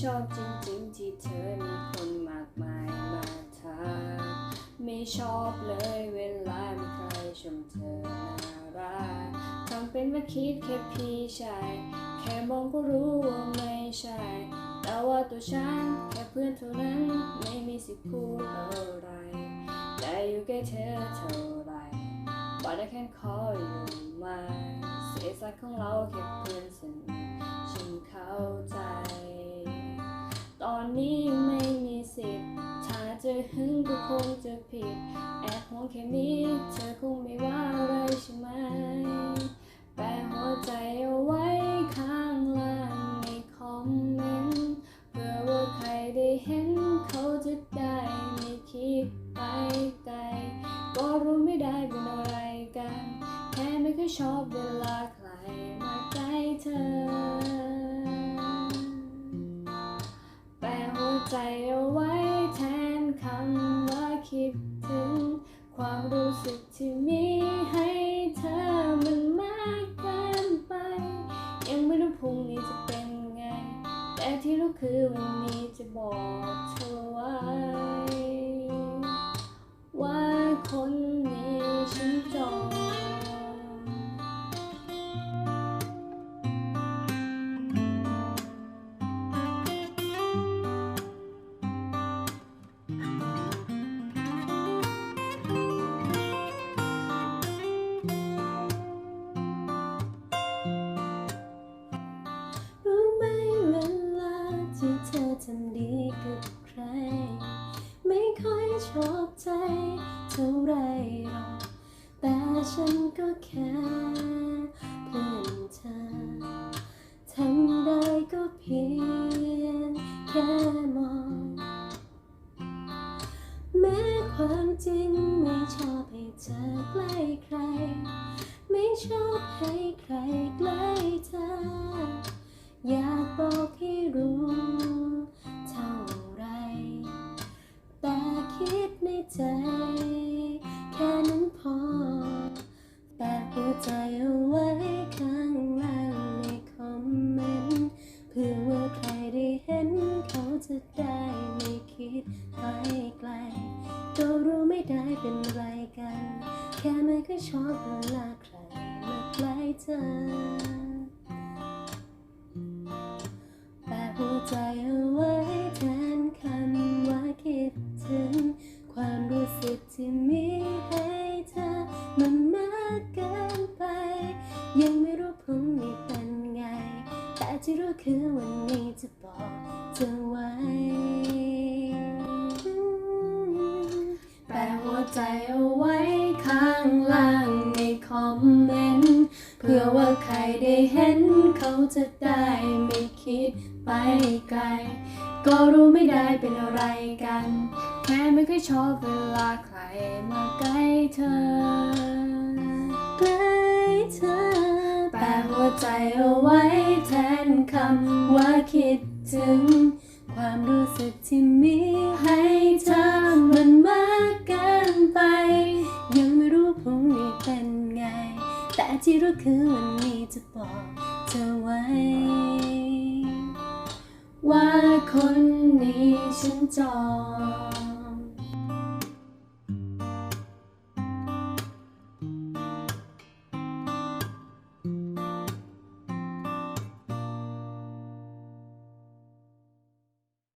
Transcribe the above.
ชอบจริงๆที่เธอมีคนมากมายมาทักไม่ชอบเลยเวลามีใครชมเธอน่ารักทำเป็นว่าคิดแค่พี่ชายแค่มองก็รู้ว่าไม่ใช่ แต่ว่าตัวฉันแค่เพื่อนเท่านั้นไม่มีสิทธิ์พูดอะไรได้อยู่ใกล้เธอเท่าไรบอกได้แค่ขออยู่มเสียสัตของเราแค่เพื่อนสนิทฉันเข้ หึงก็คงจะผิด แอบห่วงแค่นี้เธอคงไม่ว่าอะไรใช่ไหม แปะหัวใจเอาไว้ข้างล่างในคอมเมนต์เพื่อว่าใครได้เห็นเขาจะได้ไม่คิดไปไกล ก็รู้ไม่ได้เป็นอะไรกัน แค่ไม่เคยชอบเวลาใครมาใกล้เธอ แปะหัวใจเอาไว้ คิดถึงความรู้สึกที่มี ท่าไรหรอกแต่ฉันก็แค่เพื่อนเธอทำได้ก็เพียงแค่มองแม้ความจริงไม่ชอบให้เธอ ได้ไม่คิดไปไกลก็รู้ไม่ได้เป็นไรกัน แค่ไม่เคยชอบเวลาใครมาใกล้เธอแปะหัวใจเอาไว้แทนคำว่าคิดถึง ความรู้สึกที่มีให้เธอมันมากเกินไป ยังไม่รู้พรุ่งนี้เป็นไง แต่ที่รู้คือวันนี้จะบอก ธอไว้แปะหัวใจเอาไว้ข้างล่างในคอมเมนต์ เพื่อว่าใครได้เห็นเขาจะได้ไม่คิดไปไกล ก็รู้ไม่ได้เป็นอะไรกัน แค่ไม่เคยชอบเวลาใครมาใกล้เธอ ใกล้เธอแปะหัวใจเอาไว้ำว่าคิดถึง ความรู้สึกที่มีให้เธอมันมากเกินไป ยังไม่รู้พรุ่งนี้เป็นไง แต่ที่รู้คือวันนี้จะบอกเธอไว้ ว่าคนนี้ฉันจอง